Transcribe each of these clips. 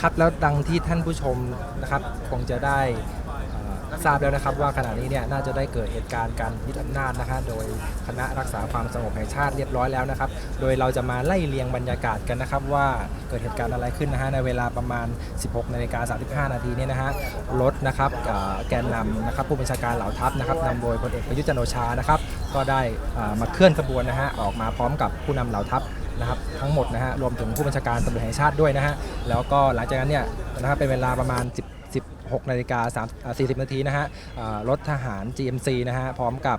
ครับแล้วดังที่ท่านผู้ชมนะครับคงจะได้ทราบแล้วนะครับว่าขณะนี้เนี่ยน่าจะได้เกิดเหตุการณ์การยึดอำนาจนะฮะโดยคณะรักษาความสงบแห่งชาติเรียบร้อยแล้วนะครับ โดยเราจะมาไล่เรียงบรรยากาศกันนะครับ ว่าเกิดเหตุการณ์อะไรขึ้นนะฮะในเวลาประมาณ 16นาฬิกา35 นาทีเนี่ยนะฮะรถนะครับแกนนำนะครับผู้บัญชาการเหล่าทัพนะครับนำโดยพลเอกประยุทธ์จันโอชานะครับก็ได้มาเคลื่อนขบวนนะฮะออกมาพร้อมกับผู้นำเหล่าทัพ นะครับทั้งหมดนะฮะรวมถึงผู้บัญชาการตำรวจแห่งชาติด้วยนะฮะแล้วก็หลังจากนั้นเนี่ยนะครับเป็นเวลาประมาณ 10 16นาฬิกา3อ่า40 นาทีนะฮะรถทหาร GMC นะฮะพร้อมกับ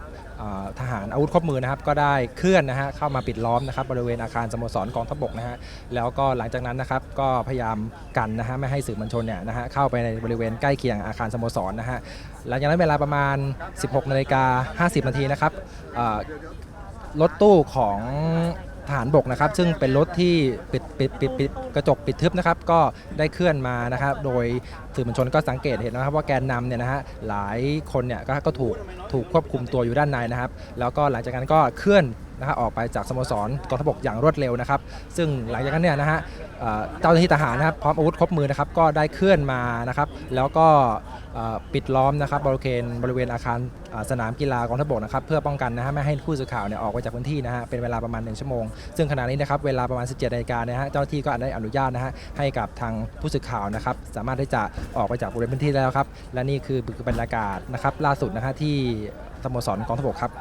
ทหารอาวุธครบมือนะครับก็ได้เคลื่อนนะฮะเข้ามาปิดล้อมนะครับบริเวณอาคารสโมสรกองทัพบกนะฮะแล้วก็หลังจากนั้นนะครับก็พยายามกันนะฮะไม่ให้สื่อมวลชนเนี่ยนะฮะเข้าไปในบริเวณใกล้เคียงอาคารสโมสรนะฮะหลังจากนั้นเวลาประมาณ 16นาฬิกา50 นาทีนะครับรถตู้ของ ทหารบกนะครับ ซึ่งเป็นรถที่ปิดปิดปิดปิดกระจกปิดทึบนะครับ ก็ได้เคลื่อนมานะครับ โดยสื่อมวลชนก็สังเกตเห็นนะครับว่าแกนนำเนี่ยนะฮะหลายคนเนี่ยก็ก็ถูกถูกควบคุมตัวอยู่ด้านในนะครับ แล้วก็หลังจากนั้นก็เคลื่อนนะฮะออกไปจากสโมสรกองทัพบกอย่างรวดเร็วนะครับ ซึ่งหลังจากนั้นเนี่ยนะฮะเอ่อเจ้าหน้าที่ทหารนะครับพร้อมอาวุธครบมือนะครับก็ได้เคลื่อนมานะครับ แล้วก็ ปิดล้อมนะครับบริเวณบริเวณอาคารสนามกีฬากองทัพบกนะครับเพื่อป้องกันนะฮะไม่ให้ผู้สื่อข่าวเนี่ยออกไปจากพื้นที่นะฮะเป็นเวลาประมาณ 1 ชั่วโมง ซึ่งขณะนี้นะครับเวลาประมาณ 17นาฬิกานะฮะเจ้าหน้าที่ก็ได้อนุญาตนะฮะให้กับทางผู้สื่อข่าวนะครับสามารถที่จะออกไปจากบริเวณพื้นที่แล้วครับและนี่คือบรรยากาศนะครับล่าสุดนะฮะที่สโมสรกองทัพบกครับ